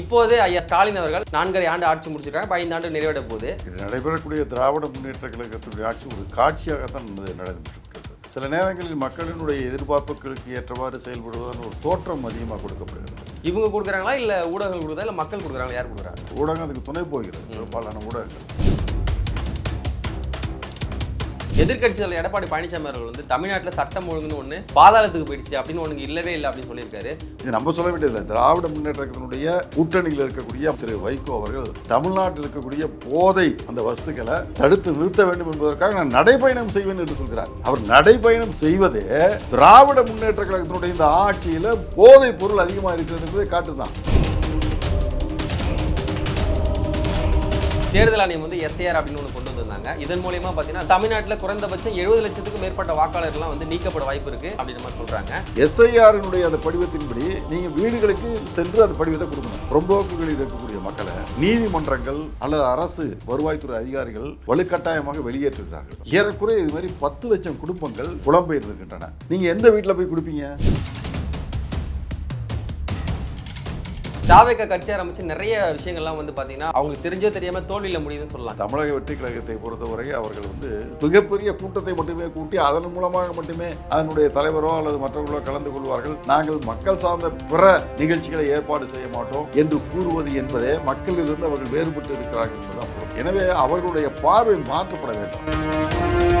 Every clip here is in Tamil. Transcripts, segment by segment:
இப்போது ஐயா ஸ்டாலின் அவர்கள் நான்கரை ஆண்டு ஆட்சி முடிச்சிருக்காங்க. ஐந்து ஆண்டு நிறைவேற போகுது. இது நடைபெறக்கூடிய திராவிட முன்னேற்ற கழகத்தினுடைய ஆட்சி ஒரு காட்சியாகத்தான் நடைபெற்றுவிட்டது சில நேரங்களில் மக்களினுடைய எதிர்பார்ப்புகளுக்கு ஏற்றவாறு செயல்படுவதன் ஒரு தோற்றம் அதிகமாக கொடுக்கப்படுகிறது. இவங்க கொடுக்குறாங்களா? இல்ல ஊடகங்கள் கொடுக்குறதா? இல்ல மக்கள் கொடுக்குறாங்களா? யார் கொடுக்குறாங்க? ஊடகம் அதுக்கு துணை போகிறது. பெரும்பாலான ஊடகங்கள். எதிர்கட்சிகள் எடப்பாடி பழனிசாமி அவர்கள் வந்து தமிழ்நாட்டில் சட்டம் ஒழுங்குன்னு ஒன்று பாதாளத்துக்கு போயிடுச்சு அப்படின்னு ஒன்று இல்லவே இல்லை அப்படின்னு சொல்லியிருக்காரு. இது நம்ம சொல்ல வேண்டியதில்லை. திராவிட முன்னேற்றத்தினுடைய கூட்டணியில் இருக்கக்கூடிய திரு வைகோ அவர்கள் தமிழ்நாட்டில் இருக்கக்கூடிய போதை அந்த வஸ்துக்களை தடுத்து நிறுத்த வேண்டும் என்பதற்காக நான் நடைபயணம் செய்வேன் என்று சொல்கிறார். அவர் நடைபயணம் செய்வதே திராவிட முன்னேற்ற கழகத்தினுடைய இந்த ஆட்சியில் போதை பொருள் அதிகமாக இருக்கிறது என்பதை காட்டுதான். தேர்தல் ஆணையம் வந்து எஸ்ஏஆர் அப்படின்னு ஒன்று கொண்டு வந்திருந்தாங்க. இதன் மூலியமா பார்த்தீங்கன்னா தமிழ்நாட்டில் குறைந்தபட்சம் எழுபது லட்சத்துக்கு மேற்பட்ட வாக்காளர்கள்லாம் வந்து நீக்கப்பட வாய்ப்பு இருக்கு அப்படின்னு மாதிரி சொல்றாங்க. எஸ்ஐஆரினுடைய அந்த படிவத்தின்படி நீங்க வீடுகளுக்கு சென்று அந்த படிவத்தை கொடுக்கணும். புறம்போக்குகளில் இருக்கக்கூடிய மக்களை நீதிமன்றங்கள் அல்லது அரசு வருவாய்த்துறை அதிகாரிகள் வலுக்கட்டாயமாக வெளியேற்றுகிறார்கள் ஏறக்குறைய இது மாதிரி பத்து லட்சம் குடும்பங்கள் புலம்பெயர் இருக்கின்றன நீங்க எந்த வீட்டில் போய் கொடுப்பீங்க? தாவேக்க கட்சி ஆரம்பிச்சு நிறைய விஷயங்கள்லாம் வந்து பார்த்தீங்கன்னா அவங்களுக்கு தெரிஞ்சோ தெரியாம தோல்வியில முடியுதுன்னு சொல்லலாம். தமிழக வெற்றி கழகத்தை பொறுத்தவரை அவர்கள் வந்து மிகப்பெரிய கூட்டத்தை மட்டுமே கூட்டி அதன் மூலமாக மட்டுமே அதனுடைய தலைவரோ அல்லது மற்றவர்களோ கலந்து கொள்வார்கள். நாங்கள் மக்கள் சார்ந்த பிற நிகழ்ச்சிகளை ஏற்பாடு செய்ய மாட்டோம் என்று கூறுவது என்பதே மக்களிலிருந்து அவர்கள் வேறுபட்டு இருக்கிறார்கள் என்பதுதான் எனவே அவர்களுடைய பார்வை மாற்றப்பட வேண்டும்.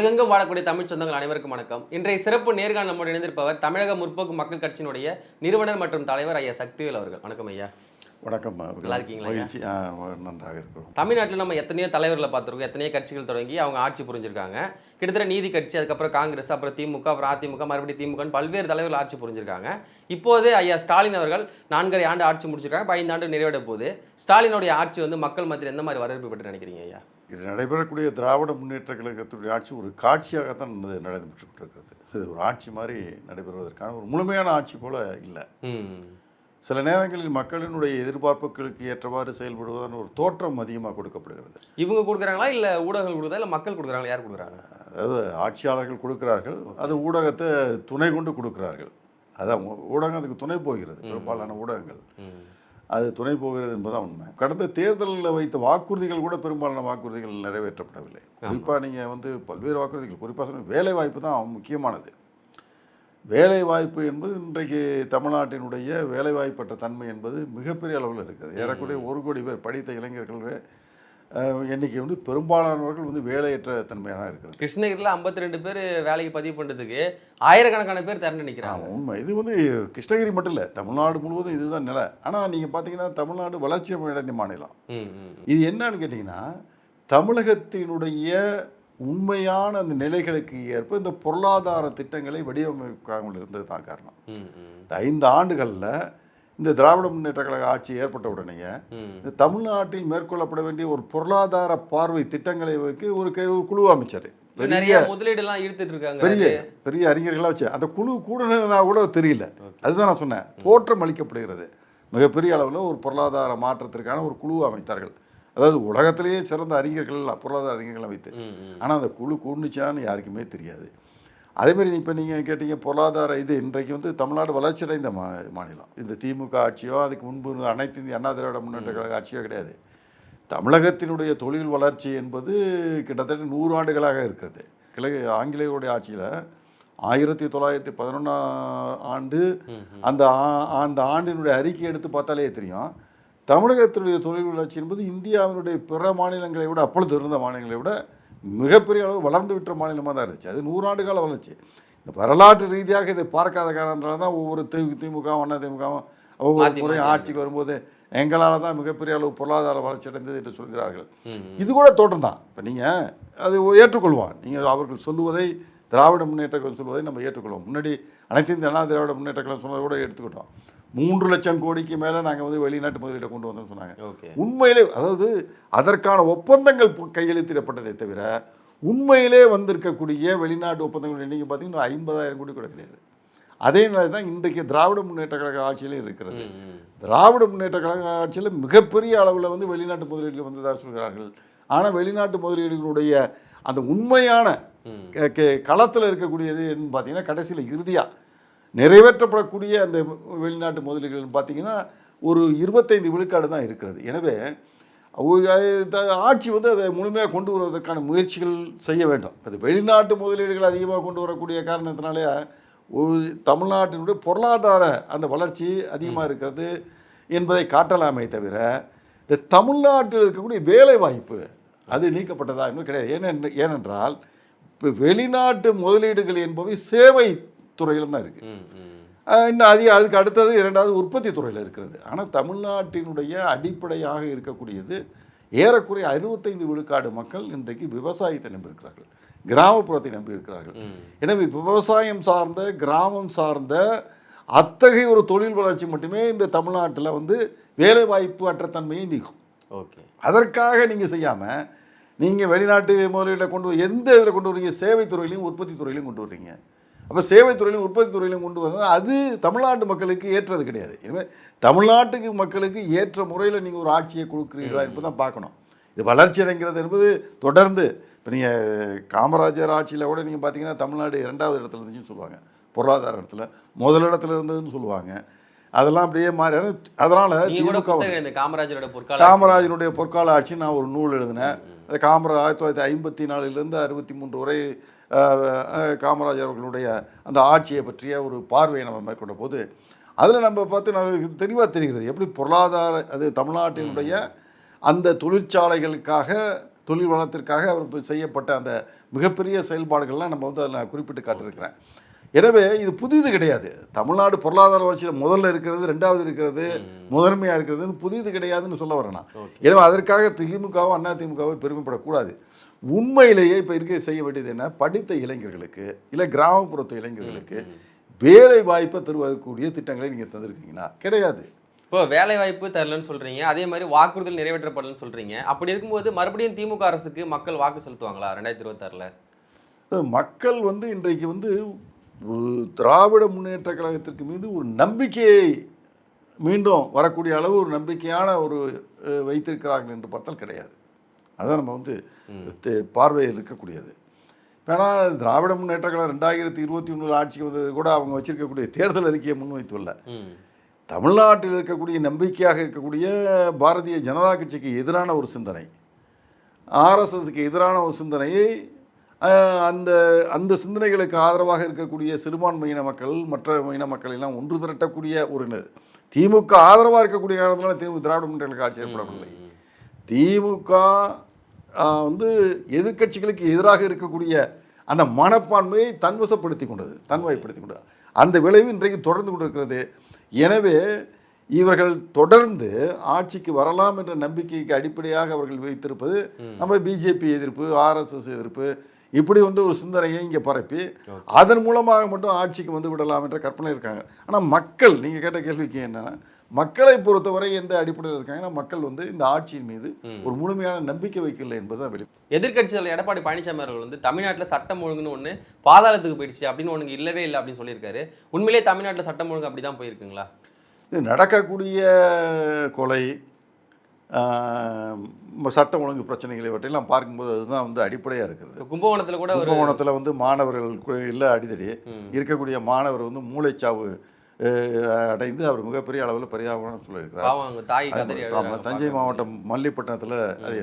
உலகெங்கும் வாழக்கூடிய தமிழ் சொந்தங்கள் அனைவருக்கும் வணக்கம். இன்றைய சிறப்பு நேர்காணல் நம்மோடு இணைந்திருப்பவர் தமிழக முற்போக்கு மக்கள் கட்சியினுடைய நிறுவனர் மற்றும் தலைவர் ஐயா சக்திவேல் அவர்கள். வணக்கம் ஐயா. வணக்கம் நல்லா இருக்கீங்களா? மகிழ்ச்சி. நன்றாக இருக்கிறோம். தமிழ்நாட்டில் நம்ம எத்தனையோ தலைவர்களை பார்த்துருக்கோம். எத்தனையோ கட்சிகள் தொடங்கி அவங்க ஆட்சி புரிஞ்சிருக்காங்க. கிட்டத்தட்ட நீதி கட்சி அதுக்கப்புறம் காங்கிரஸ் அப்புறம் திமுக அப்புறம் அதிமுக மறுபடியும் திமுகன்னு பல்வேறு தலைவர்கள் ஆட்சி புரிஞ்சிருக்காங்க. இப்போது ஐயா ஸ்டாலின் அவர்கள் நான்கரை ஆண்டு ஆட்சி முடிச்சிருக்காங்க. ஐந்து ஆண்டு நிறைவேற போகுது. ஸ்டாலினுடைய ஆட்சி வந்து மக்கள் மத்தியில் எந்த மாதிரி வரவேற்பு பெற்று நினைக்கிறீங்க ஐயா? இது நடைபெறக்கூடிய திராவிட முன்னேற்ற கழகத்தினுடைய ஆட்சி ஒரு காட்சியாகத்தான் இது நடைபெற்றுக்கிட்டு இருக்கிறது இது ஒரு ஆட்சி மாதிரி நடைபெறுவதற்கான ஒரு முழுமையான ஆட்சி போல இல்லை. சில நேரங்களில் மக்களினுடைய எதிர்பார்ப்புகளுக்கு ஏற்றவாறு செயல்படுவதன் ஒரு தோற்றம் அதிகமாக கொடுக்கப்படுகிறது. இவங்க கொடுக்குறாங்களா? இல்ல ஊடகங்கள் கொடுக்குறதா? இல்ல மக்கள் கொடுக்குறாங்களா? யார் கொடுக்குறாங்க? அதாவது ஆட்சியாளர்கள் கொடுக்கிறார்கள். அது ஊடகத்தை துணை கொண்டு கொடுக்கிறார்கள். அதான் ஊடகம் அதுக்கு துணை போகிறது. பெரும்பாலான ஊடகங்கள். அது துணை போகிறது என்பதுதான் உண்மை. கடந்த தேர்தலில் வைத்த வாக்குறுதிகள் கூட பெரும்பாலான வாக்குறுதிகள் நிறைவேற்றப்படவில்லை. குறிப்பாக நீங்கள் வந்து பல்வேறு வாக்குறுதிகள் குறிப்பாக சொன்ன வேலை வாய்ப்பு தான் முக்கியமானது. வேலை வாய்ப்பு என்பது இன்றைக்கு தமிழ்நாட்டினுடைய வேலை வாய்ப்பற்ற தன்மை என்பது மிகப்பெரிய அளவில் இருக்குது. ஏறக்குறைய ஒரு கோடி பேர் படித்த இளைஞர்கள் எண்ணிக்கை வந்து பெரும்பாலானவர்கள் வந்து வேலையற்ற தன்மையாக தான் இருக்கிறது கிருஷ்ணகிரியில் 52 ரெண்டு பேர் வேலைக்கு பதிவு பண்ணுறதுக்கு ஆயிரக்கணக்கான பேர் திரண்டு நிற்கிறாங்க உண்மை. இது வந்து கிருஷ்ணகிரி மட்டும் இல்லை தமிழ்நாடு முழுவதும் இதுதான் நிலை. ஆனால் நீங்கள் பார்த்தீங்கன்னா தமிழ்நாடு வளர்ச்சி அடைந்த மாநிலம். இது என்னன்னு கேட்டிங்கன்னா தமிழகத்தினுடைய உண்மையான அந்த நிலைகளுக்கு ஏற்ப இந்த பொருளாதார திட்டங்களை வடிவமைக்காமல் இருந்தது தான் காரணம் இந்த ஐந்து ஆண்டுகளில் இந்த திராவிட முன்னேற்ற கழக ஆட்சி ஏற்பட்ட உடனேயே தமிழ்நாட்டில் மேற்கொள்ளப்பட வேண்டிய ஒரு பொருளாதார பார்வை திட்டங்களை வைக்க ஒரு குழு அமைச்சார். இப்ப நிறைய முதலீடு எல்லாம் ஈர்த்துட்டு இருக்காங்க பெரிய பெரிய அறிஞர்களாக வச்சு அந்த குழு கூடுனதுனா கூட தெரியல. அதுதான் நான் சொன்னேன். தோற்றம் அளிக்கப்படுகிறது. மிகப்பெரிய அளவில் ஒரு பொருளாதார மாற்றத்திற்கான ஒரு குழு அமைத்தார்கள். அதாவது உலகத்திலேயே சிறந்த அறிஞர்கள் பொருளாதார அறிஞர்களை வைத்து. ஆனால் அந்த குழு கூண்டுச்சான்னு யாருக்குமே தெரியாது. அதேமாதிரி இப்போ நீங்கள் கேட்டீங்க பொருளாதார இது இன்றைக்கு வந்து தமிழ்நாடு வளர்ச்சியடைந்த மா மாநிலம். இந்த திமுக ஆட்சியோ அதுக்கு முன்பு இருந்த அனைத்து இந்திய அண்ணா திராவிட முன்னேற்ற கழக ஆட்சியோ கிடையாது. தமிழகத்தினுடைய தொழில் வளர்ச்சி என்பது கிட்டத்தட்ட நூறு ஆண்டுகளாக இருக்கிறது. கிழக்கு ஆங்கிலேயருடைய ஆட்சியில் ஆயிரத்தி தொள்ளாயிரத்தி பதினொன்றாம் ஆண்டு அந்த ஆ- அந்த ஆண்டினுடைய அறிக்கை எடுத்து பார்த்தாலே தெரியும். தமிழகத்தினுடைய தொழில் வளர்ச்சி என்பது இந்தியாவினுடைய பிற மாநிலங்களை விட அப்பொழுது இருந்த மாநிலங்களை விட மிகப்பெரிய அளவு வளர்ந்து விட்ட மாநிலமாக தான் இருந்துச்சு. அது நூறாண்டு கால வளர்ச்சி. இந்த வரலாற்று ரீதியாக இதை பார்க்காத காரணத்தினால தான் ஒவ்வொரு தி திமுக அண்ணா திமுகவும் ஒவ்வொரு முறையும் ஆட்சிக்கு வரும்போது எங்களால் தான் மிகப்பெரிய அளவு பொருளாதார வளர்ச்சி அடைந்தது என்று சொல்கிறார்கள். இது கூட தோற்றம் தான். இப்போ நீங்கள் அது ஏற்றுக்கொள்வான் நீங்கள் அவர்கள் சொல்லுவதை திராவிட முன்னேற்ற சொல்வதை நம்ம ஏற்றுக்கொள்வோம். முன்னாடி அனைத்து இந்திய அண்ணா திராவிட முன்னேற்ற கழகம் சொன்னதை கூட எடுத்துக்கிட்டோம். மூன்று லட்சம் கோடிக்கு மேலே நாங்கள் வந்து வெளிநாட்டு முதலீட்டை கொண்டு வந்தோம்னு சொன்னாங்க. உண்மையிலே அதாவது அதற்கான ஒப்பந்தங்கள் கையெழுத்திடப்பட்டதை தவிர உண்மையிலே வந்திருக்கக்கூடிய வெளிநாட்டு ஒப்பந்தங்கள் எண்ணிக்கை பார்த்தீங்கன்னா ஐம்பதாயிரம் கோடி கூட கிடையாது. அதே நிலை தான் இன்றைக்கு திராவிட முன்னேற்ற கழக ஆட்சியிலும் இருக்கிறது. திராவிட முன்னேற்ற கழக ஆட்சியில் மிகப்பெரிய அளவில் வந்து வெளிநாட்டு முதலீடுகள் வந்ததாக சொல்கிறார்கள். ஆனால் வெளிநாட்டு முதலீடுகளுடைய அந்த உண்மையான. களத்தில் இருக்கக்கூடியது பார்த்தீங்கன்னா கடைசியில் இறுதியாக நிறைவேற்றப்படக்கூடிய அந்த வெளிநாட்டு முதலீடுகள் பார்த்தீங்கன்னா ஒரு இருபத்தைந்து விழுக்காடு தான் இருக்கிறது. எனவே ஆட்சி வந்து அதை முழுமையாக கொண்டு வருவதற்கான முயற்சிகள் செய்ய வேண்டும். அது வெளிநாட்டு முதலீடுகள் அதிகமாக கொண்டு வரக்கூடிய காரணத்தினாலே ஒரு- தமிழ்நாட்டினுடைய பொருளாதார அந்த வளர்ச்சி அதிகமாக இருக்கிறது என்பதை காட்டலாமே தவிர இந்த தமிழ்நாட்டில் இருக்கக்கூடிய வேலை வாய்ப்பு அது நீக்கப்பட்டதா இன்னும் கிடையாது. ஏனென்று ஏனென்றால் இப்போ வெளிநாட்டு முதலீடுகள் என்பவை சேவை துறையில் தான் இருக்குது. இன்னும் அதிக அதுக்கு அடுத்தது இரண்டாவது உற்பத்தி துறையில் இருக்கிறது. ஆனால் தமிழ்நாட்டினுடைய அடிப்படையாக இருக்கக்கூடியது ஏறக்குறைய அறுபத்தைந்து விழுக்காடு மக்கள் இன்றைக்கு விவசாயத்தை நம்பியிருக்கிறார்கள். கிராமப்புறத்தை நம்பியிருக்கிறார்கள். எனவே விவசாயம் சார்ந்த கிராமம் சார்ந்த அத்தகைய ஒரு தொழில் வளர்ச்சி மட்டுமே இந்த தமிழ்நாட்டில் வந்து வேலைவாய்ப்பு அற்ற தன்மையை நீக்கும். ஓகே. அதற்காக நீங்கள் செய்யாமல் நீங்கள் வெளிநாட்டு முதலீட்டில் கொண்டு எந்த இதில் கொண்டு வரீங்க சேவை துறையிலையும் உற்பத்தி துறையிலையும் கொண்டு வர்றீங்க. அப்போ சேவை துறையிலையும் உற்பத்தி துறையிலையும் கொண்டு வந்தால் அது தமிழ்நாட்டு மக்களுக்கு ஏற்றது கிடையாது. எனவே தமிழ்நாட்டுக்கு மக்களுக்கு ஏற்ற முறையில் நீங்கள் ஒரு ஆட்சியை கொடுக்குறீங்களா என்பதை தான் பார்க்கணும். இது வளர்ச்சி அடைங்கிறது என்பது தொடர்ந்து இப்போ நீங்கள் காமராஜர் ஆட்சியில் கூட நீங்கள் பார்த்தீங்கன்னா தமிழ்நாடு இரண்டாவது இடத்துல இருந்துச்சுன்னு சொல்லுவாங்க. பொருளாதார இடத்துல முதல் இடத்துல இருந்ததுன்னு சொல்லுவாங்க. அதெல்லாம் அப்படியே மாறி அதனால் காமராஜரோட பொற்கால காமராஜனுடைய பொற்கால ஆட்சி நான் ஒரு நூல் எழுதினேன். அது காமராஜ் ஆயிரத்தி தொள்ளாயிரத்தி ஐம்பத்தி நாலுலேருந்து அறுபத்தி மூன்று வரை காமராஜர் அவர்களுடைய அந்த ஆட்சியை பற்றிய ஒரு பார்வையை நம்ம மேற்கொண்ட போது அதில் நம்ம பார்த்து நமக்கு தெளிவாக தெரிகிறது. எப்படி பொருளாதார அது தமிழ்நாட்டினுடைய அந்த தொழிற்சாலைகளுக்காக தொழில் வளத்திற்காக அவர் செய்யப்பட்ட அந்த மிகப்பெரிய செயல்பாடுகள்லாம் நம்ம வந்து அதில் குறிப்பிட்டு காட்டியிருக்கிறேன். எனவே இது புதிது கிடையாது. தமிழ்நாடு பொருளாதார வளர்ச்சியில் முதல்ல இருக்கிறது ரெண்டாவது இருக்கிறது முதன்மையாக இருக்கிறது புதிது கிடையாதுன்னு சொல்ல வரேன் எனவே அதற்காக திமுகவும் அண்ணா திமுகவை பெருமைப்படக்கூடாது. உண்மையிலேயே இப்போ இருக்க செய்ய வேண்டியது என்ன? படித்த இளைஞர்களுக்கு இல்லை கிராமப்புறத்து இளைஞர்களுக்கு வேலை வாய்ப்பை தருவதற்குரிய திட்டங்களை நீங்கள் தந்திருக்கீங்களா? கிடையாது. இப்போ வேலை வாய்ப்பு தரலன்னு சொல்றீங்க அதே மாதிரி வாக்குறுதல் நிறைவேற்றப்படலன்னு சொல்றீங்க. அப்படி இருக்கும்போது மறுபடியும் திமுக அரசுக்கு மக்கள் வாக்கு செலுத்துவாங்களா ரெண்டாயிரத்தி இருபத்தாறுல? மக்கள் வந்து இன்றைக்கு வந்து திராவிட முன்னேற்ற கழகத்திற்கு மீது ஒரு நம்பிக்கையை மீண்டும் வரக்கூடிய அளவு ஒரு நம்பிக்கையான ஒரு வைத்திருக்கிறார்கள் என்று பார்த்தால் கிடையாது. அதான் நம்ம வந்து பார்வையில் இருக்கக்கூடியது. ஏன்னா திராவிட முன்னேற்ற கழகம் ரெண்டாயிரத்தி இருபத்தி ஒன்றில் ஆட்சிக்கு வந்தது கூட அவங்க வச்சிருக்கக்கூடிய தேர்தல் அறிக்கையை முன்வைத்துள்ள தமிழ்நாட்டில் இருக்கக்கூடிய நம்பிக்கையாக இருக்கக்கூடிய பாரதிய ஜனதா கட்சிக்கு எதிரான ஒரு சிந்தனை. ஆர்எஸ்எஸ்க்கு எதிரான ஒரு சிந்தனையை அந்த அந்த சிந்தனைகளுக்கு ஆதரவாக இருக்கக்கூடிய சிறுபான்மையின மக்கள் மற்ற இன மக்கள் எல்லாம் ஒன்று திரட்டக்கூடிய ஒரு திமுக ஆதரவாக இருக்கக்கூடிய காரணத்தினால திமுக திராவிட முன்னேற்ற கழக ஆட்சி ஏற்படவில்லை. திமுக வந்து எதிர்க்கட்சிகளுக்கு எதிராக இருக்கக்கூடிய அந்த மனப்பான்மையை தன்வசப்படுத்தி கொண்டது தன்வயப்படுத்தி கொண்டது. அந்த விளைவு இன்றைக்கு தொடர்ந்து கொண்டிருக்கிறது. எனவே இவர்கள் தொடர்ந்து ஆட்சிக்கு வரலாம் என்ற நம்பிக்கைக்கு அடிப்படையாக அவர்கள் வைத்திருப்பது நம்ம பிஜேபி எதிர்ப்பு ஆர்எஸ்எஸ் எதிர்ப்பு இப்படி வந்து ஒரு சிந்தனையை இங்கே பரப்பி அதன் மூலமாக மட்டும் ஆட்சிக்கு வந்து விடலாம் என்ற கற்பனை இருக்காங்க. ஆனால் மக்கள் நீங்கள் கேட்ட கேள்விக்கு என்னன்னா மக்களை பொறுத்தவரை எந்த அடிப்படையில் இருக்காங்கன்னா மக்கள் வந்து இந்த ஆட்சியின் மீது ஒரு முழுமையான நம்பிக்கை வைக்கல என்பதுதான் வெளி. எதிர்க்கட்சிகள் எடப்பாடி பழனிசாமி அவர்கள் வந்து தமிழ்நாட்டில் சட்டம் ஒழுங்குன்னு ஒன்று பாதாளத்துக்கு போயிடுச்சு அப்படின்னு ஒன்று இல்லவே இல்லை அப்படின்னு சொல்லியிருக்காரு. உண்மையிலேயே தமிழ்நாட்டில் சட்டம் ஒழுங்கு அப்படி தான் போயிருக்குங்களா? இது நடக்கக்கூடிய கொலை சட்டம் ஒழுங்கு பிரச்சனைகள் இவற்றையெல்லாம் பார்க்கும்போது அதுதான் வந்து அடிப்படையாக இருக்கிறது. கும்பகோணத்தில் கூட கும்பகோணத்தில் வந்து மாணவர்கள் இல்லை அடிதடி. இருக்கக்கூடிய மாணவர் வந்து மூளைச்சாவு அடைந்து அவர் மிகப்பெரிய அளவில் பரிதாபம் சொல்லியிருக்கிறார். தஞ்சை. மாவட்டம் மல்லிப்பட்டினத்தில் அது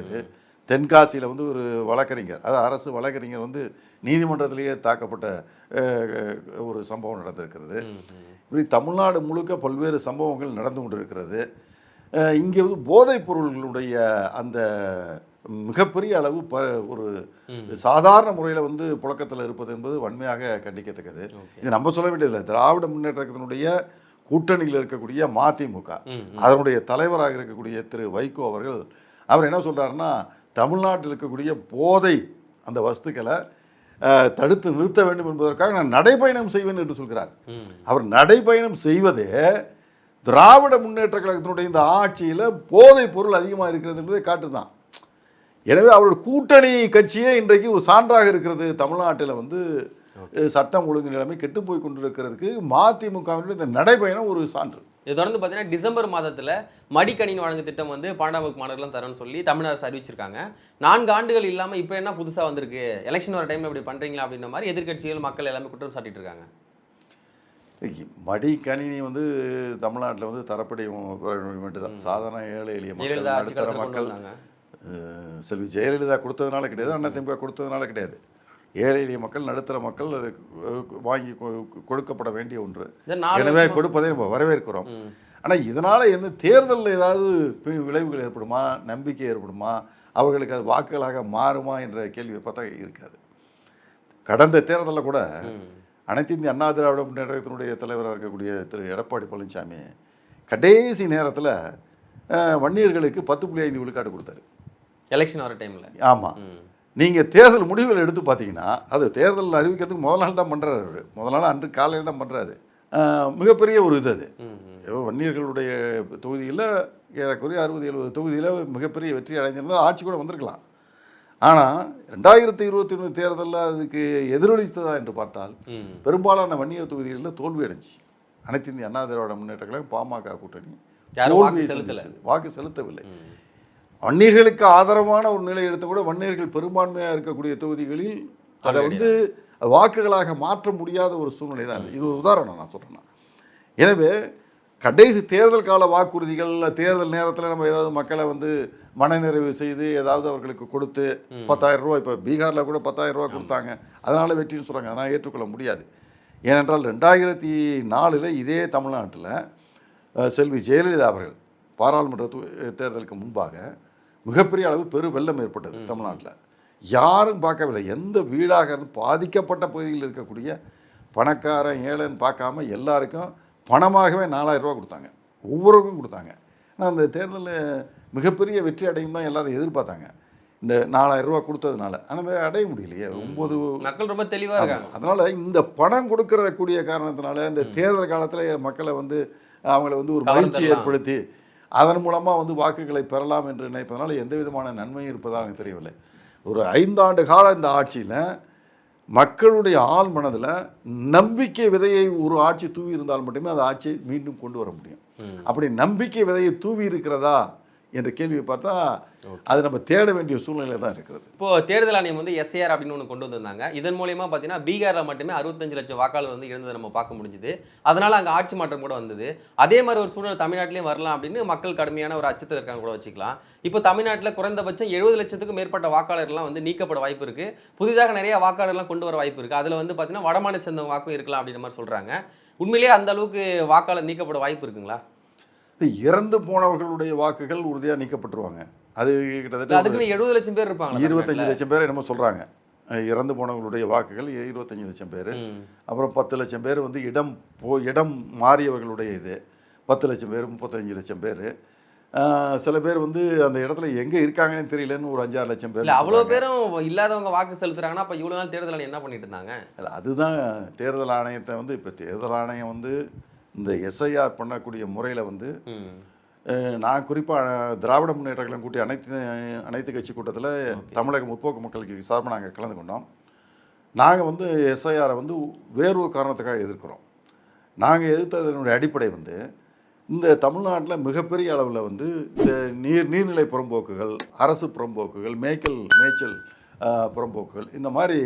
தென்காசியில் வந்து ஒரு வழக்கறிஞர் அதாவது அரசு வழக்கறிஞர் வந்து நீதிமன்றத்திலேயே தாக்கப்பட்ட ஒரு சம்பவம் நடந்திருக்கிறது. இப்படி தமிழ்நாடு முழுக்க பல்வேறு சம்பவங்கள் நடந்து கொண்டிருக்கிறது. இங்கே வந்து போதைப் பொருள்களுடைய அந்த மிகப்பெரிய அளவு ப ஒரு. சாதாரண முறையில் வந்து புழக்கத்தில் இருப்பது என்பது வன்மையாக கண்டிக்கத்தக்கது. இது நம்ம சொல்ல வேண்டியதில்லை திராவிட முன்னேற்றத்தினுடைய கூட்டணியில் இருக்கக்கூடிய மதிமுக. அதனுடைய தலைவராக இருக்கக்கூடிய திரு வைகோ அவர்கள் அவர் என்ன சொல்றாருன்னா தமிழ்நாட்டில் இருக்கக்கூடிய போதை அந்த வஸ்துக்களை தடுத்து நிறுத்த வேண்டும் என்பதற்காக நான் நடைபயணம் செய்வேன் என்று சொல்கிறார். அவர் நடைபயணம் செய்வதே திராவிட முன்னேற்ற கழகத்தினுடைய இந்த ஆட்சியில் போதைப் பொருள் அதிகமாக இருக்கிறது என்பதை காட்டுதான் எனவே அவருடைய கூட்டணி கட்சியே இன்றைக்கு ஒரு சான்றாக இருக்கிறது. தமிழ்நாட்டில் வந்து சட்டம் ஒழுங்கு நிலைமை கெட்டு போய் கொண்டிருக்கிறதுக்கு மதிமுகவினுடைய இந்த நடைபயணம் ஒரு சான்று. இது தொடர்ந்து பார்த்தீங்கன்னா டிசம்பர் மாதத்தில் மடிக்கணினி வழங்கும் திட்டம் வந்து பன்னெண்டாம் வகுப்பு மாணவர்களும் தரேன்னு சொல்லி தமிழ் அரசு அறிவிச்சிருக்காங்க. நான்கு ஆண்டுகள் இல்லாமல் இப்போ என்ன புதுசாக வந்திருக்கு? எலெக்ஷன் வர டைமில் இப்படி பண்ணுறீங்களா அப்படின்ற மாதிரி எதிர்க்கட்சிகள் மக்கள் எல்லாமே குற்றம் சாட்டிட்டு இருக்காங்க. மடி கணினி வந்து தமிழ்நாட்டில் வந்து தரப்படி மட்டும் தான். சாதாரண ஏழை எளிய மக்கள் மக்கள் செல்வி ஜெயலலிதா கொடுத்ததுனால கிடையாது அண்ணா திமுக கொடுத்ததுனால கிடையாது. ஏழை எளிய மக்கள் நடுத்தர மக்கள் வாங்கி கொடுக்கப்பட வேண்டிய ஒன்று. எனவே கொடுப்பதை நம்ம வரவேற்கிறோம். ஆனால் இதனால் என்ன தேர்தலில் ஏதாவது விளைவுகள் ஏற்படுமா? நம்பிக்கை ஏற்படுமா? அவர்களுக்கு அது வாக்குகளாக மாறுமா என்ற கேள்வியை பார்த்தா இருக்காது. கடந்த தேர்தலில் கூட. அனைத்து இந்திய அண்ணா திராவிட முன்னேற்றத்தினுடைய தலைவராக இருக்கக்கூடிய திரு எடப்பாடி பழனிசாமி கடைசி நேரத்தில் வன்னியர்களுக்கு பத்து புள்ளி ஐந்து விழுக்காடு கொடுத்தாரு. எலெக்ஷன் வர டைமில் ஆமாம் நீங்கள் தேர்தல் முடிவுகள் எடுத்து பார்த்தீங்கன்னா அது தேர்தல் அறிவிக்கிறதுக்கு முதல் நாள் தான் பண்ணுறாரு அவர். முதல் நாள் அன்று காலையில் தான் பண்ணுறாரு மிகப்பெரிய ஒரு இது அது. வன்னியர்களுடைய தொகுதியில் ஏறக்குறைய அறுபது எழுபது தொகுதியில் மிகப்பெரிய வெற்றி அடைஞ்சிருந்தால் ஆட்சி கூட வந்திருக்கலாம். ஆனால் ரெண்டாயிரத்தி இருபத்தி ஒன்று தேர்தலில் அதுக்கு எதிரொலித்ததா என்று பார்த்தால் பெரும்பாலான வன்னியர் தொகுதிகளில் தோல்வி அடைஞ்சி அனைத்து இந்திய அண்ணா திராவிட முன்னேற்ற கழகம் பாமக கூட்டணி. வாக்கு செலுத்தவில்லை. வன்னியர்களுக்கு ஆதரவான ஒரு நிலை எடுத்து கூட வன்னியர்கள் பெரும்பான்மையாக இருக்கக்கூடிய தொகுதிகளில் அதை வந்து வாக்குகளாக மாற்ற முடியாத ஒரு சூழ்நிலை தான் இது. இது ஒரு உதாரணம் நான் சொல்கிறேன் எனவே கடைசி தேர்தல் கால வாக்குறுதிகள் தேர்தல் நேரத்தில் நம்ம ஏதாவது மக்களை வந்து மனநிறைவு செய்து ஏதாவது அவர்களுக்கு கொடுத்து பத்தாயிரம் ரூபாய் இப்போ பீகாரில் கூட பத்தாயிரம் ரூபாய் கொடுத்தாங்க. அதனால வெற்றின்னு சொல்கிறாங்க அதனால் ஏற்றுக்கொள்ள முடியாது. ஏனென்றால் ரெண்டாயிரத்தி நாலில் இதே தமிழ்நாட்டில் செல்வி ஜெயலலிதா அவர்கள் பாராளுமன்ற தேர்தலுக்கு முன்பாக மிகப்பெரிய அளவு பெரு வெள்ளம் ஏற்பட்டது தமிழ்நாட்டில். யாரும் பார்க்கவில்லை. எந்த வீடாக பாதிக்கப்பட்ட பகுதியில் இருக்கக்கூடிய பணக்காரன் ஏழைன்னு பார்க்காம எல்லாருக்கும் பணமாகவே நாலாயிரம் ரூபா கொடுத்தாங்க. ஒவ்வொருவருக்கும் கொடுத்தாங்க. ஆனால் அந்த தேர்தலில் மிகப்பெரிய வெற்றி அடையும் தான் எல்லாரும் எதிர்பார்த்தாங்க. இந்த நாலாயிரம் ரூபா கொடுத்ததுனால. ஆனால் அடைய முடியலையே. ஒம்பது மக்கள் ரொம்ப தெளிவாக இருக்காங்க. அதனால் இந்த பணம் கொடுக்கற கூடிய காரணத்தினால இந்த தேர்தல் காலத்தில் மக்களை வந்து அவங்கள வந்து ஒரு மகிழ்ச்சி. ஏற்படுத்தி அதன் மூலமாக வந்து வாக்குகளை பெறலாம் என்று நினைப்பதனால எந்த விதமான நன்மையும் இருப்பதாக எனக்கு தெரியவில்லை. ஒரு ஐந்தாண்டு கால இந்த ஆட்சியில் மக்களுடைய ஆள் மனதில் நம்பிக்கை விதையை ஒரு ஆட்சி தூவி இருந்தால் மட்டுமே அந்த ஆட்சியை மீண்டும் கொண்டு வர முடியும். அப்படி நம்பிக்கை விதையை தூவி இருக்கிறதா? என்ற கேள்வியை பார்த்தா அது நம்ம தேட வேண்டிய சூழ்நிலை தான் இருக்கிறது. இப்போ தேர்தல் ஆணையம் வந்து எஸ்ஏஆர் அப்படின்னு ஒன்று கொண்டு வந்திருந்தாங்க. இதன் மூலியமா பார்த்தீங்கன்னா பீகாரில் மட்டுமே அறுபத்தஞ்சு லட்சம் வாக்காளர் வந்து இருந்ததை நம்ம பார்க்க முடிஞ்சுது. அதனால அங்கே ஆட்சி மாற்றம் கூட வந்தது. அதே மாதிரி ஒரு சூழ்நிலை தமிழ்நாட்டிலையும் வரலாம் அப்படின்னு மக்கள் கடுமையான ஒரு அச்சத்தில் இருக்காங்க கூட வச்சுக்கலாம். இப்போ தமிழ்நாட்டில் குறைந்தபட்சம் எழுபது லட்சத்துக்கும் மேற்பட்ட வாக்காளர்லாம் வந்து நீக்கப்பட வாய்ப்பு இருக்கு. புதிதாக நிறைய வாக்காளர்லாம் கொண்டு வர வாய்ப்பு இருக்கு. அதில் வந்து பார்த்தீங்கன்னா வடமாநில சேர்ந்த வாக்கும் இருக்கலாம் அப்படின்ற மாதிரி சொல்றாங்க. உண்மையிலேயே அந்த அளவுக்கு வாக்காளர் நீக்கப்பட வாய்ப்பு இருக்குங்களா? இறந்து போனவர்களுடைய வாக்குகள் உறுதியாக நீக்கப்பட்டுருவாங்க. அது கிட்டத்தட்ட அதுக்குன்னு எழுபது லட்சம் பேர் இருப்பாங்க இருபத்தஞ்சு லட்சம் பேர் என்னமோ சொல்கிறாங்க இறந்து போனவர்களுடைய வாக்குகள் இருபத்தஞ்சு லட்சம் பேர். அப்புறம் பத்து லட்சம் பேர் வந்து இடம் போ இடம் மாறியவர்களுடைய இது. பத்து லட்சம் பேர் முப்பத்தஞ்சு லட்சம் பேர். சில பேர் வந்து அந்த இடத்துல எங்கே இருக்காங்கன்னு தெரியலன்னு ஒரு அஞ்சாறு லட்சம் பேர் இல்ல அவ்வளவு பேரும் இல்லாதவங்க வாக்கு செலுத்துறாங்கன்னா அப்ப இவ்வளவு நாள் தேர்தல் ஆணையம் என்ன பண்ணிட்டு இருந்தாங்க? அதுதான் தேர்தல் ஆணையத்தை வந்து இப்போ தேர்தல் ஆணையம் வந்து இந்த எஸ்ஐஆர் பண்ணக்கூடிய முறையில் வந்து நான் குறிப்பாக திராவிட முன்னேற்ற கழகம் கூட்டிய அனைத்து அனைத்து கட்சி கூட்டத்தில் தமிழக முற்போக்கு மக்களுக்கு சார்பாக நாங்கள் கலந்து கொண்டோம். நாங்கள் வந்து எஸ்ஐஆரை வந்து வேறு ஒரு காரணத்துக்காக எதிர்க்கிறோம். நாங்கள் எதிர்த்ததனுடைய அடிப்படை வந்து இந்த தமிழ்நாட்டில் மிகப்பெரிய அளவில் வந்து இந்த நீர் நீர்நிலை புறம்போக்குகள் அரசு புறம்போக்குகள் மேய்க்கல் மேய்ச்சல் புறம்போக்குகள் இந்த மாதிரி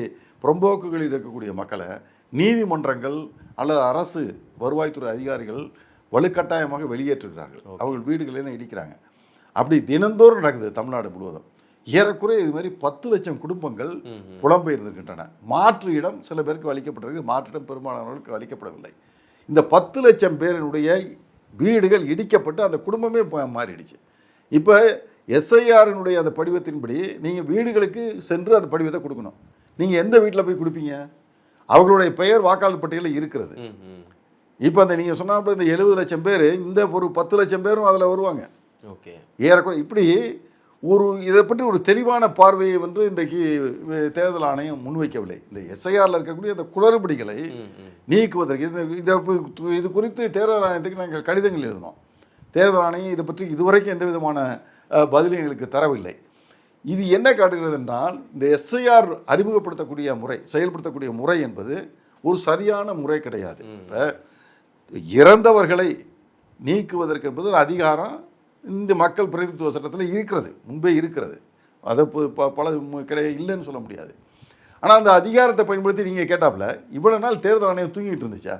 புறம்போக்குகளில் இருக்கக்கூடிய மக்களை நீதிமன்றங்கள் அல்லது அரசு வருவாய்த்துறை அதிகாரிகள் வலுக்கட்டாயமாக வெளியேற்றுகிறார்கள். அவர்கள் வீடுகளெல்லாம் இடிக்கிறாங்க. அப்படி தினந்தோறும் நடக்குது தமிழ்நாடு முழுவதும். ஏறக்குறைய இது மாதிரி பத்து லட்சம் குடும்பங்கள். புலம்பெயர்ந்திருக்கின்றன. மாற்று இடம் சில பேருக்கு அளிக்கப்பட்டிருக்கு. மாற்று இடம் பெரும்பாலானவர்களுக்கு அளிக்கப்படவில்லை. இந்த பத்து லட்சம் பேரினுடைய வீடுகள் இடிக்கப்பட்டு அந்த குடும்பமே மாறிடுச்சு. இப்போ எஸ்ஐஆரினுடைய அந்த படிவத்தின்படி நீங்கள் வீடுகளுக்கு சென்று அந்த படிவத்தை கொடுக்கணும். நீங்கள் எந்த வீட்டில் போய் கொடுப்பீங்க? அவர்களுடைய பெயர் வாக்காளர் பட்டியலில் இருக்கிறது. இப்போ அந்த நீங்கள் சொன்னாப்புல இந்த எழுபது லட்சம் பேர் இந்த ஒரு பத்து லட்சம் பேரும் அதில் வருவாங்க. ஓகே. ஏறக்குறைய இப்படி ஒரு இதை பற்றி ஒரு தெளிவான பார்வையை வந்து இன்றைக்கு தேர்தல் ஆணையம் முன்வைக்கவில்லை. இந்த எஸ்ஐஆரில் இருக்கக்கூடிய அந்த குளறுபடிகளை. நீக்குவதற்கு இது இதை இது குறித்து தேர்தல் ஆணையத்துக்கு நாங்கள் கடிதங்கள் எழுதினோம். தேர்தல் ஆணையம் இதை பற்றி இதுவரைக்கும் எந்த விதமான பதிலும் எங்களுக்கு தரவில்லை. இது என்ன காட்டுகிறது என்றால் இந்த எஸ்ஐஆர் அறிமுகப்படுத்தக்கூடிய முறை செயல்படுத்தக்கூடிய முறை என்பது ஒரு சரியான முறை கிடையாது. இப்போ இறந்தவர்களை நீக்குவதற்கு என்பது ஒரு அதிகாரம் இந்த மக்கள் பிரதிநிதித்துவ சட்டத்தில் இருக்கிறது முன்பே இருக்கிறது. அதை பல கிடையாது இல்லைன்னு சொல்ல முடியாது. ஆனால் அந்த அதிகாரத்தை பயன்படுத்தி நீங்கள் கேட்டாப்புல இவ்வளோ நாள் தேர்தல் ஆணையம் தூங்கிட்டு இருந்துச்சா?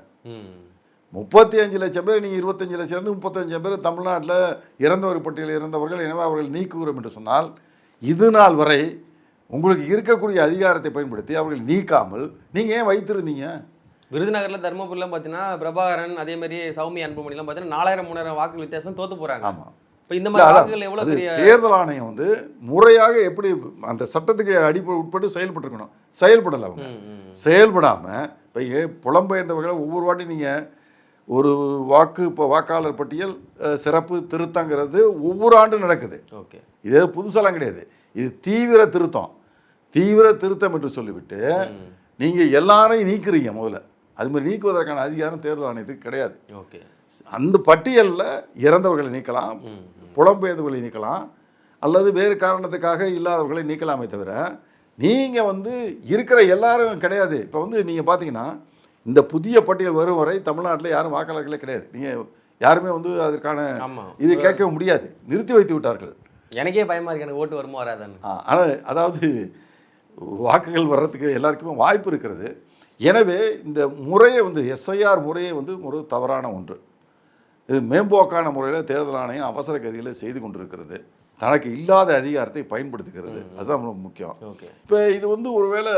முப்பத்தி அஞ்சு லட்சம் பேர் நீங்கள் இருபத்தஞ்சு லட்சம் இருந்து முப்பத்தஞ்சு பேர் தமிழ்நாட்டில் இறந்தவர் பட்டியலில் இறந்தவர்கள் எனவே அவர்கள் நீக்குகிறோம் என்று சொன்னால் இது நாள் வரை உங்களுக்கு இருக்கக்கூடிய அதிகாரத்தை பயன்படுத்தி அவர்கள் நீக்காமல் நீங்கள் ஏன் வைத்திருந்தீங்க? விருதுநகர்ல தர்மபுரிலாம் பார்த்தீங்கன்னா பிரபாகரன் அதே மாதிரி சௌமி அன்புமணிலாம் பார்த்தீங்கன்னா நாலாயிரம் மூணாயிரம் வாக்கு வித்தியாசம் தோத்து போறாங்க. ஆமாம் இப்போ இந்த மாதிரி. வாக்குகள் எவ்வளவு அது பெரிய தேர்தல் ஆணையம் வந்து முறையாக எப்படி அந்த சட்டத்துக்கு அடிப்படை உட்பட்டு செயல்பட்டுருக்கணும். செயல்படலை அவங்க. செயல்படாமல் இப்போ புலம்பெயர்ந்தவர்களை ஒவ்வொரு வாட்டி நீங்கள் ஒரு வாக்கு இப்போ வாக்காளர் பட்டியல் சிறப்பு திருத்தங்கிறது ஒவ்வொரு ஆண்டும் நடக்குது. ஓகே. இது புதுசெல்லாம் கிடையாது. இது தீவிர திருத்தம். தீவிர திருத்தம் என்று சொல்லிவிட்டு. நீங்கள் எல்லாரையும் நீக்குறீங்க முதல்ல. அது மாதிரி நீக்குவதற்கான அதிகாரம் தேர்தல் ஆணையத்துக்கு கிடையாது. ஓகே. அந்த பட்டியலில் இறந்தவர்களை நீக்கலாம். புலம்பெயர்ந்தவர்களை நீக்கலாம் அல்லது வேறு காரணத்துக்காக இல்லாதவர்களை நீக்கலாமே தவிர நீங்கள் வந்து இருக்கிற எல்லாரும் கிடையாது. இப்போ வந்து நீங்கள் பார்த்தீங்கன்னா இந்த புதிய பட்டியல் வரும் வரை தமிழ்நாட்டில் யாரும் வாக்காளர்களே கிடையாது. நீங்கள் யாருமே வந்து அதற்கான இது கேட்க முடியாது. நிறுத்தி வைத்து விட்டார்கள். எனக்கே பயமா இருக்கு. எனக்கு ஓட்டு வருமோ வராதான்னு. ஆனால் அதாவது வாக்குகள் வர்றதுக்கு எல்லாருக்குமே வாய்ப்பு இருக்கிறது. எனவே இந்த முறையை வந்து எஸ்ஐஆர் முறையே வந்து ஒரு தவறான ஒன்று. இது மேம்போக்கான முறையில் தேர்தல் ஆணையம் அவசர கதியில் செய்து கொண்டிருக்கிறது. தனக்கு இல்லாத அதிகாரத்தை பயன்படுத்துகிறது. அதுதான் ரொம்ப முக்கியம். இப்போ இது வந்து ஒருவேளை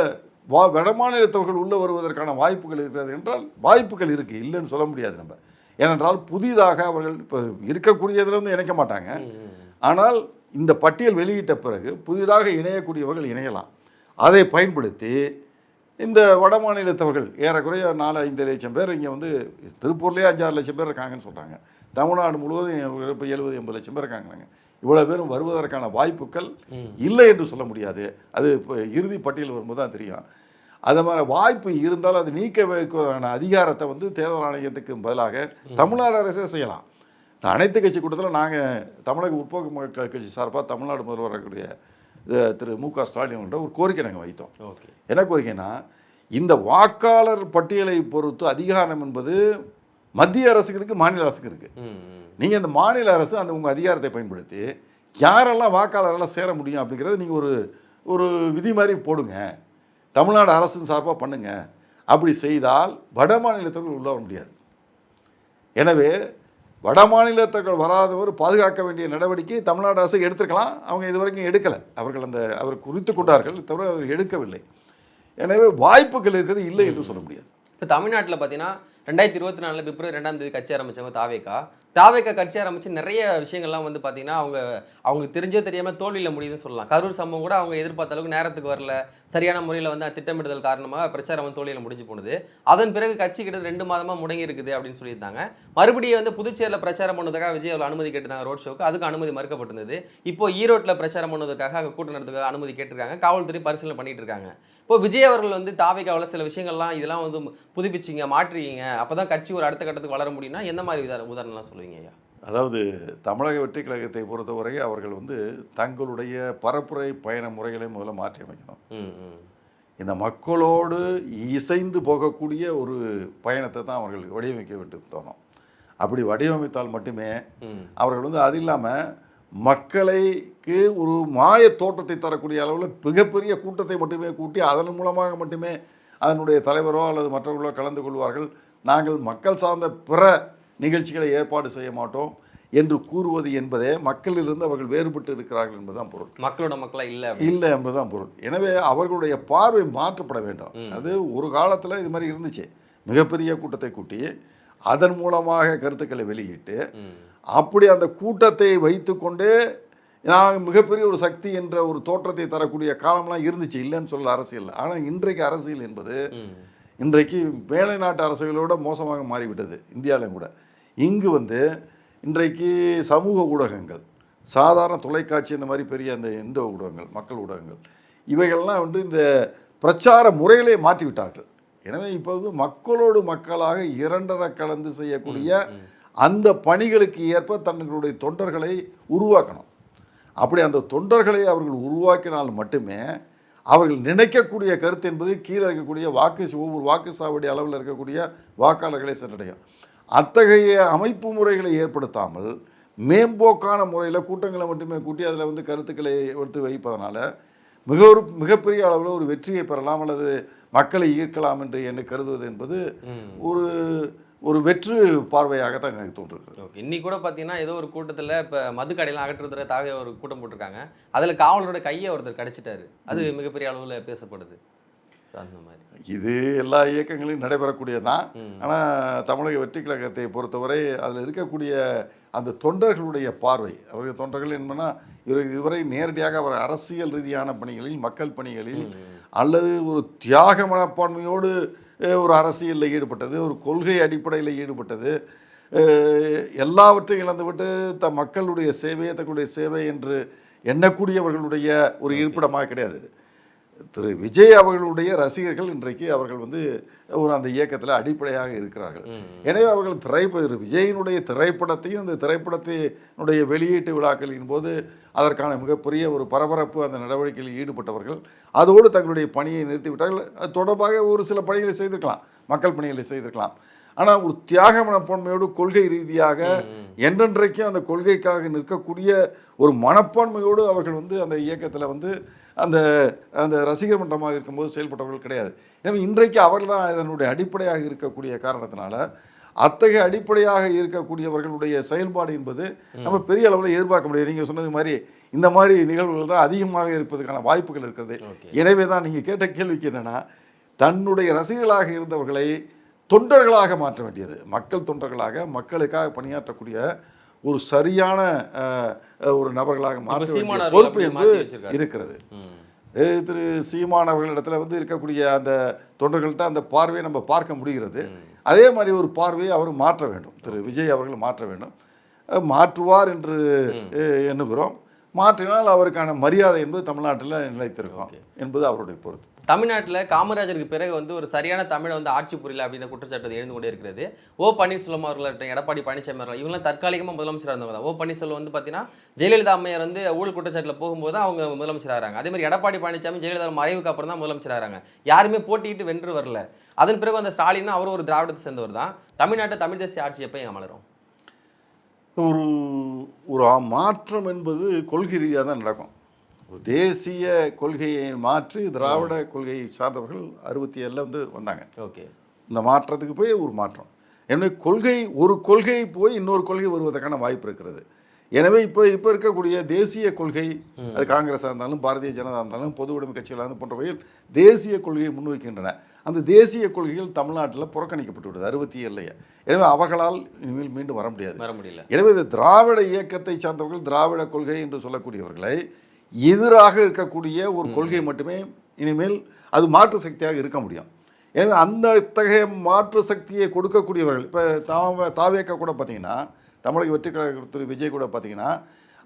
வா வடமாநிலத்தவர்கள் உள்ளே வருவதற்கான வாய்ப்புகள் இருக்கிறது என்றால் வாய்ப்புகள் இருக்குது இல்லைன்னு சொல்ல முடியாது நம்ம. ஏனென்றால் புதிதாக அவர்கள் இப்போ இருக்கக்கூடியதுல வந்து இணைக்க மாட்டாங்க. ஆனால் இந்த பட்டியல் வெளியிட்ட பிறகு புதிதாக இணையக்கூடியவர்கள் இணையலாம். அதை பயன்படுத்தி இந்த வட மாநிலத்தவர்கள் ஏறக்குறைய நாலு ஐந்து லட்சம் பேர் இங்கே வந்து திருப்பூர்லேயே அஞ்சாறு லட்சம் பேர் இருக்காங்கன்னு சொல்கிறாங்க தமிழ்நாடு முழுவதும் இப்போ எழுபது எண்பது லட்சம் பேர் இருக்காங்க இவ்வளோ பேரும் வருவதற்கான வாய்ப்புகள் இல்லை என்று சொல்ல முடியாது. அது இப்போ இறுதி பட்டியல் வரும்போது தான் தெரியும். அது மாதிரி வாய்ப்பு இருந்தாலும் அது நீக்க வைப்பதற்கான அதிகாரத்தை வந்து தேர்தல் ஆணையத்துக்கு பதிலாக தமிழ்நாடு அரசே செய்யலாம். அனைத்து கட்சி கூட்டத்தில் நாங்கள் தமிழக முற்போக்கு கட்சி சார்பாக தமிழ்நாடு முதல்வர் இருக்கக்கூடிய இது திரு மு க ஸ்டாலின் ஒரு கோரிக்கை நாங்கள் வைத்தோம். ஓகே. என்ன கோரிக்கைனா இந்த வாக்காளர் பட்டியலை பொறுத்து அதிகாரம் என்பது மத்திய அரசுக்கு இருக்குது மாநில அரசுக்கு இருக்குது. நீங்கள் இந்த மாநில அரசு அந்த உங்கள் அதிகாரத்தை பயன்படுத்தி யாரெல்லாம் வாக்காளரெல்லாம் சேர முடியும் அப்படிங்கிறத நீங்கள் ஒரு ஒரு விதி மாதிரி போடுங்க. தமிழ்நாடு அரசின் சார்பாக பண்ணுங்க. அப்படி செய்தால் வட மாநிலத்தவர்கள் உள்ள வர முடியாது. எனவே வட மாநிலத்தவர்கள் வராதவர் பாதுகாக்க வேண்டிய நடவடிக்கை தமிழ்நாடு அரசு எடுத்திருக்கலாம். அவங்க இது வரைக்கும் எடுக்கலை. அவர்கள் அந்த அவர் குறித்து கொண்டார்கள். தவிர அவர் எடுக்கவில்லை. எனவே வாய்ப்புகள் இருக்கிறது இல்லை என்று சொல்ல முடியாது. இப்போ தமிழ்நாட்டில் பார்த்தீங்கன்னா ரெண்டாயிரத்தி இருபத்தி நாலில் பிப்ரவரி ரெண்டாம் தேதி கட்சி ஆரம்பிச்சவங்க தாவேக்கா. தாவேக்கா கட்சி ஆரம்பித்து நிறைய விஷயங்கள்லாம் வந்து பார்த்தீங்கன்னா அவங்க அவங்களுக்கு தெரிஞ்சோ தெரியாமல் தோல்வியில் முடியுதுன்னு சொல்லலாம். கரூர் சம்பவம் கூட அவங்க எதிர்பார்த்த அளவுக்கு நேரத்துக்கு வரல. சரியான முறையில் வந்து திட்டமிடுதல் காரணமாக பிரச்சாரம் வந்து தோல்வியில் முடிஞ்சு போனது. அதன் பிறகு கட்சி கிட்ட ரெண்டு மாதமாக முடங்கி இருக்குது அப்படின்னு சொல்லியிருந்தாங்க. மறுபடியும் வந்து புதுச்சேரியில் பிரச்சாரம் பண்ணதுக்காக விஜய் அவர்கள் அனுமதி கேட்டிருந்தாங்க ரோட் ஷோக்கு. அதுக்கு அனுமதி மறுக்கப்பட்டிருந்தது. இப்போ ஈரோட்டில் பிரச்சாரம் பண்ணதுக்காக அங்கே கூட்டம் நடத்துக்காக அனுமதி கேட்டிருக்காங்க. காவல்துறை பரிசீலனை பண்ணிட்டு இருக்காங்க. இப்போ விஜய் அவர்கள் வந்து தாவேக்காவில் சில விஷயங்கள்லாம் இதெல்லாம் வந்து புதுப்பிச்சிங்க மாற்றிக்கிங்க. அப்போ தான் கட்சி ஒரு அடுத்த கட்டத்துக்கு வளர முடியும்னா எந்த மாதிரி உதாரணம் உதாரணம்லாம் சொல்லுவீங்க ஐயா? அதாவது தமிழக வெற்றி கழகத்தை பொறுத்தவரை அவர்கள் வந்து தங்களுடைய பரப்புரை பயண முறைகளை முதல்ல மாற்றி அமைக்கணும். இந்த மக்களோடு இசைந்து போகக்கூடிய ஒரு பயணத்தை தான் அவர்கள் வடிவமைக்க வேண்டும் தோணும். அப்படி வடிவமைத்தால் மட்டுமே அவர்கள் வந்து அது இல்லாமல் மக்களைக்கு ஒரு மாய தோற்றத்தை தரக்கூடிய அளவில் மிகப்பெரிய கூட்டத்தை மட்டுமே கூட்டி அதன் மூலமாக மட்டுமே அதனுடைய தலைவரோ அல்லது மற்றவர்களோ கலந்து கொள்வார்கள். நாங்கள் மக்கள் சார்ந்த பிற நிகழ்ச்சிகளை ஏற்பாடு செய்ய மாட்டோம் என்று கூறுவது என்பதே மக்களிலிருந்து அவர்கள் வேறுபட்டு இருக்கிறார்கள் என்பதுதான் பொருள். மக்களோட மக்களா இல்லை இல்லை என்பதுதான் பொருள். எனவே அவர்களுடைய பார்வை மாற்றப்பட வேண்டும். அது ஒரு காலத்தில் இது மாதிரி இருந்துச்சு. மிகப்பெரிய கூட்டத்தை கூட்டி அதன் மூலமாக கருத்துக்களை வெளியிட்டு அப்படி அந்த கூட்டத்தை வைத்துக்கொண்டு நாங்கள் மிகப்பெரிய ஒரு சக்தி என்ற ஒரு தோற்றத்தை தரக்கூடிய காலம்லாம் இருந்துச்சு. இல்லைன்னு சொல்ல அரசியல் ஆனால் இன்றைக்கு அரசியல் என்பது இன்றைக்கு மேலை நாட்டு அரசுகளோட மோசமாக மாறிவிட்டது இந்தியாவிலும் கூட. இங்கு வந்து இன்றைக்கு சமூக ஊடகங்கள் சாதாரண தொலைக்காட்சி இந்த மாதிரி பெரிய அந்த இந்த ஊடகங்கள் மக்கள் ஊடகங்கள் இவைகள்லாம் வந்து இந்த பிரச்சார முறைகளே மாற்றி விட்டார்கள். எனவே இப்போ வந்து மக்களோடு மக்களாக இரண்டரை கலந்து செய்யக்கூடிய அந்த பணிகளுக்கு ஏற்ப தங்களுடைய தொண்டர்களை உருவாக்கணும். அப்படி அந்த தொண்டர்களை அவர்கள் உருவாக்கினால் மட்டுமே அவர்கள் நினைக்கக்கூடிய கருத்து என்பது கீழே இருக்கக்கூடிய வாக்கு ஒவ்வொரு வாக்கு சாவடி அளவில் இருக்கக்கூடிய வாக்காளர்களை சென்றடையும் அத்தகைய அமைப்பு முறைகளை ஏற்படுத்தாமல் மேம்போக்கான முறையில் கூட்டங்களை மட்டுமே கூட்டி அதில் வந்து கருத்துக்களை எடுத்து வைப்பதனால மிக ஒரு மிகப்பெரிய அளவில் ஒரு வெற்றியை பெறலாம் அல்லது மக்களை ஈர்க்கலாம் என்று என்னை கருதுவது என்பது. ஒரு ஒரு வெற்று பார்வையாகத்தான் எனக்கு தோன்றுகிறது ஓகே இன்னைக்கு கூட பார்த்தீங்கன்னா ஏதோ ஒரு கூட்டத்தில் இப்போ மது கடையெல்லாம் அகற்றுறதுக்காக ஒரு கூட்டம் போட்டிருக்காங்க. அதில் காவலரோட கையை ஒருத்தர் கடிச்சிட்டாரு. அது மிகப்பெரிய அளவில் பேசப்படுது. அந்த மாதிரி. இது எல்லா இயக்கங்களையும் நடைபெறக்கூடியதான். ஆனால் தமிழக வெற்றி கழகத்தை பொறுத்தவரை அதில் இருக்கக்கூடிய அந்த தொண்டர்களுடைய பார்வை அவர்கள் தொண்டர்கள் என்னன்னா இவர் இதுவரை நேரடியாக அவர் அரசியல் ரீதியான பணிகளில் மக்கள் பணிகளில் அல்லது ஒரு தியாக மனப்பான்மையோடு ஒரு அரசியலில் ஈடுபட்டது ஒரு கொள்கை அடிப்படையில் ஈடுபட்டது எல்லாவற்றையும் இழந்துவிட்டு த மக்களுடைய சேவை தங்களுடைய சேவை என்று எண்ணக்கூடியவர்களுடைய ஒரு இருப்பிடமாக கிடையாது. திரு விஜய் அவர்களுடைய ரசிகர்கள் இன்றைக்கு அவர்கள் வந்து ஒரு அந்த இயக்கத்தில் அடிப்படையாக இருக்கிறார்கள். எனவே அவர்கள் திரைப்பட விஜயினுடைய திரைப்படத்தையும் அந்த திரைப்படத்தினுடைய வெளியீட்டு விழாக்களின் போது அதற்கான மிகப்பெரிய ஒரு பரபரப்பு அந்த நடவடிக்கையில் ஈடுபட்டவர்கள் அதோடு தங்களுடைய பணியை நிறுத்திவிட்டார்கள். அது தொடர்பாக ஒரு சில பணிகளை செய்திருக்கலாம். மக்கள் பணிகளை செய்திருக்கலாம். ஆனால் ஒரு தியாக மனப்பான்மையோடு கொள்கை ரீதியாக என்றென்றைக்கும் அந்த கொள்கைக்காக நிற்கக்கூடிய ஒரு மனப்பான்மையோடு அவர்கள் வந்து அந்த இயக்கத்தில் வந்து அந்த அந்த ரசிகர் மன்றமாக இருக்கும்போது செயல்பட்டவர்கள் கிடையாது. எனவே இன்றைக்கு அவர்கள் தான் இதனுடைய அடிப்படையாக இருக்கக்கூடிய காரணத்தினால அத்தகைய அடிப்படையாக இருக்கக்கூடியவர்களுடைய செயல்பாடு என்பது நம்ம பெரிய அளவில் எதிர்பார்க்க முடியாது. நீங்கள் சொன்னது மாதிரி இந்த மாதிரி நிகழ்வுகள் தான் அதிகமாக இருப்பதற்கான வாய்ப்புகள் இருக்கிறது. எனவே தான் நீங்கள் கேட்ட கேள்விக்கு என்னென்னா தன்னுடைய ரசிகர்களாக இருந்தவர்களை தொண்டர்களாக மாற்ற வேண்டியது. மக்கள் தொண்டர்களாக மக்களுக்காக பணியாற்றக்கூடிய ஒரு சரியான ஒரு நபர்களாக மாற்ற பொறுப்பு வச்சிருக்காரு. இருக்கிறது. திரு சீமான் அவர்களிடத்துல வந்து இருக்கக்கூடிய அந்த தொண்டர்கள்ட்ட அந்த பார்வையை நம்ம பார்க்க முடிகிறது. அதே மாதிரி ஒரு பார்வையை அவர் மாற்ற வேண்டும். திரு விஜய் அவர்கள் மாற்ற வேண்டும். மாற்றுவார் என்று எண்ணுகிறோம். மாற்றினால் அவருக்கான மரியாதை என்பது தமிழ்நாட்டில் நிலைத்திருக்கும். என்பது அவருடைய பொறுப்பு. தமிழ்நாட்டில் காமராஜருக்கு பிறகு வந்து ஒரு சரியான தமிழை வந்து ஆட்சி புரியல அப்படின்ற குற்றச்சாட்டு எழுந்து கொண்டே இருக்கிறது. ஓ பன்னீர்செல்வம் அவர்களாகட்டும் எடப்பாடி பழனிசாமி அவர்கள் இவங்களாம் தற்காலிகமாக முதலமைச்சராக இருந்தவங்க தான். ஓ பன்னீர்செல்வம் வந்து பார்த்தீங்கன்னா ஜெயலலிதா அம்மையார் வந்து ஊழல் குற்றச்சாட்டில் போகும்போது அவங்க முதலமைச்சராகிறாங்க அதே மாதிரி எடப்பாடி பழனிசாமி ஜெயலலிதா மறைவுக்கு அப்புறம் தான் முதலமைச்சராகிறாங்க யாருமே போட்டிட்டு வென்று வரல. அதன் பிறகு அந்த ஸ்டாலின் அவரும் ஒரு திராவிடத்தை சேர்ந்தவர் தான். தமிழ்நாட்டை தமிழ் தேசிய ஆட்சி எப்போ எங்க மலரும் ஒரு ஒரு ஆ- மாற்றம் என்பது கொள்கை ரீதியாக தான் நடக்கும். தேசிய கொள்கையை மாற்றி திராவிட கொள்கையை சார்ந்தவர்கள் அறுபத்தி ஏழில் வந்து வந்தாங்க. ஓகே. இந்த மாற்றத்துக்கு போய் ஒரு மாற்றம். எனவே கொள்கை ஒரு கொள்கை போய் இன்னொரு கொள்கை வருவதற்கான வாய்ப்பு இருக்கிறது. எனவே இப்போ இப்போ இருக்கக்கூடிய தேசிய கொள்கை அது காங்கிரஸாக இருந்தாலும் பாரதிய ஜனதா இருந்தாலும் பொது உடைமை கட்சிகளாக இருந்தாலும் போன்றவைகள் தேசிய கொள்கையை முன்வைக்கின்றன. அந்த தேசிய கொள்கைகள் தமிழ்நாட்டில் புறக்கணிக்கப்பட்டு விடுது அறுபத்தி ஏழுலையே எனவே அவர்களால் இனிமேல் மீண்டும் வர முடியாது. வர முடியல. எனவே இது திராவிட இயக்கத்தை சார்ந்தவர்கள் திராவிட கொள்கை என்று சொல்லக்கூடியவர்களை எதிராக இருக்கக்கூடிய ஒரு கொள்கை மட்டுமே இனிமேல் அது மாற்று சக்தியாக இருக்க முடியும். எனவே அந்த இத்தகைய மாற்று சக்தியை கொடுக்கக்கூடியவர்கள் இப்போ தாவ தாவேக்கா கூட பார்த்தீங்கன்னா தமிழக வெற்றி கழக திரு. விஜய் கூட பார்த்தீங்கன்னா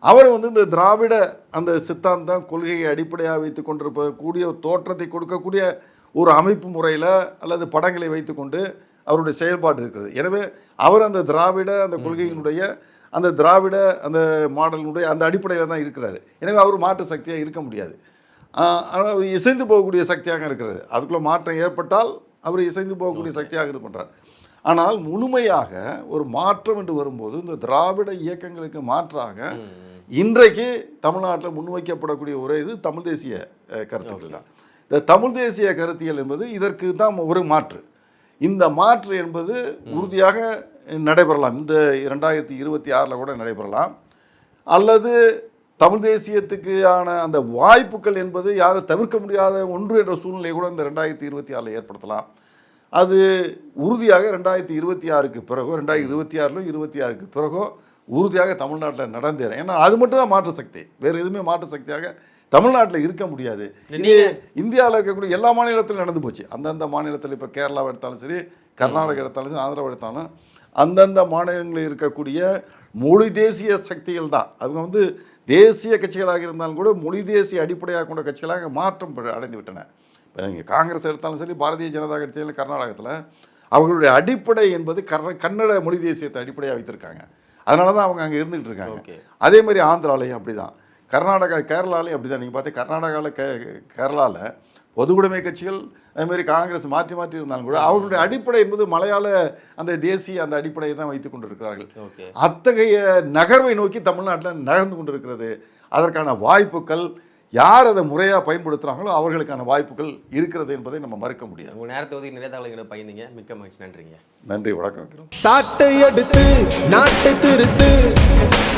அவர் வந்து இந்த திராவிட அந்த சித்தாந்தம் கொள்கையை அடிப்படையாக வைத்து கொண்டிருக்கக்கூடிய ஒரு தோற்றத்தை கொடுக்கக்கூடிய ஒரு அமைப்பு முறையில் அல்லது படங்களை வைத்துக்கொண்டு அவருடைய செயல்பாடு இருக்கிறது. எனவே அவர் அந்த திராவிட அந்த கொள்கையினுடைய அந்த திராவிட அந்த மாடலினுடைய அந்த அடிப்படையில் தான் இருக்கிறாரு. எனவே அவர் மாற்று சக்தியாக இருக்க முடியாது. ஆனால் அவர் இசைந்து போகக்கூடிய சக்தியாக இருக்கிறார். அதுக்குள்ளே மாற்றம் ஏற்பட்டால் அவர் இசைந்து போகக்கூடிய சக்தியாக இது பண்ணுறார் ஆனால் முழுமையாக ஒரு மாற்றம் என்று வரும்போது இந்த திராவிட இயக்கங்களுக்கு மாற்றாக இன்றைக்கு தமிழ்நாட்டில் முன்வைக்கப்படக்கூடிய ஒரே இது தமிழ் தேசிய கருத்துக்கள் தான். இந்த தமிழ் தேசிய கருத்தியல் என்பது இதற்கு தான் ஒரு மாற்று. இந்த மாற்று என்பது உறுதியாக நடைபெறலாம். இந்த இரண்டாயிரத்தி இருபத்தி ஆறில் கூட நடைபெறலாம். அல்லது தமிழ் தேசியத்துக்கான அந்த வாய்ப்புகள் என்பது யாரும் தவிர்க்க முடியாத ஒன்று என்ற சூழ்நிலை கூட இந்த ரெண்டாயிரத்தி இருபத்தி ஆறில் ஏற்படுத்தலாம். அது உறுதியாக ரெண்டாயிரத்தி இருபத்தி ஆறுக்கு பிறகோ ரெண்டாயிரத்தி இருபத்தி ஆறிலோ இருபத்தி ஆறுக்கு பிறகோ உறுதியாக தமிழ்நாட்டில் நடந்தேறேன் ஏன்னா அது மட்டும் தான் மாற்று சக்தி. வேறு எதுவுமே மாற்று சக்தியாக தமிழ்நாட்டில் இருக்க முடியாது. இந்தியாவில் இருக்கக்கூடிய எல்லா மாநிலத்திலும் நடந்து போச்சு. அந்தந்த மாநிலத்தில் இப்போ கேரளாவை எடுத்தாலும் சரி கர்நாடகா எடுத்தாலும் சரி ஆந்திராவை எடுத்தாலும் அந்தந்த மாநிலங்களில் இருக்கக்கூடிய மொழி தேசிய சக்திகள் தான். அவங்க வந்து தேசிய கட்சிகளாக இருந்தாலும் கூட மொழி தேசிய அடிப்படையாக கொண்ட கட்சிகளாக மாற்றம் அடைந்து விட்டன. இப்போ நீங்கள் காங்கிரஸ் எடுத்தாலும் சரி பாரதிய ஜனதா கட்சியில் கர்நாடகத்தில் அவர்களுடைய அடிப்படை என்பது கர்ண கன்னட மொழி தேசியத்தை அடிப்படையாக வைத்திருக்காங்க. அதனால தான் அவங்க அங்கே இருந்துகிட்டு இருக்காங்க. அதே மாதிரி ஆந்திராலையும் அப்படி தான் கர்நாடகா கேரளாலையும் அப்படி தான் நீங்கள் பார்த்து கர்நாடகாவில் கே கேரளாவில் பொதுவுடைமை கட்சிகள் அதே மாதிரி காங்கிரஸ் மாற்றி மாற்றி இருந்தாலும் கூட அவர்களுடைய அடிப்படை என்பது மலையாள அந்த தேசிய அந்த அடிப்படையை தான் வைத்துக் கொண்டிருக்கிறார்கள். அத்தகைய நகர்வை நோக்கி தமிழ்நாட்டில் நகர்ந்து கொண்டிருக்கிறது. அதற்கான வாய்ப்புகள் யார் அதை முறையாக பயன்படுத்துகிறாங்களோ அவர்களுக்கான வாய்ப்புகள் இருக்கிறது என்பதை நம்ம மறுக்க முடியாது. உங்க நேரத்தை ஒதுக்கி நிறைய தகவல்களை பயந்தீங்க மிக்க மகிழ்ச்சி. நன்றிங்க. நன்றி வணக்கம். சாட்டை எடுத்து நாட்டை திருத்து.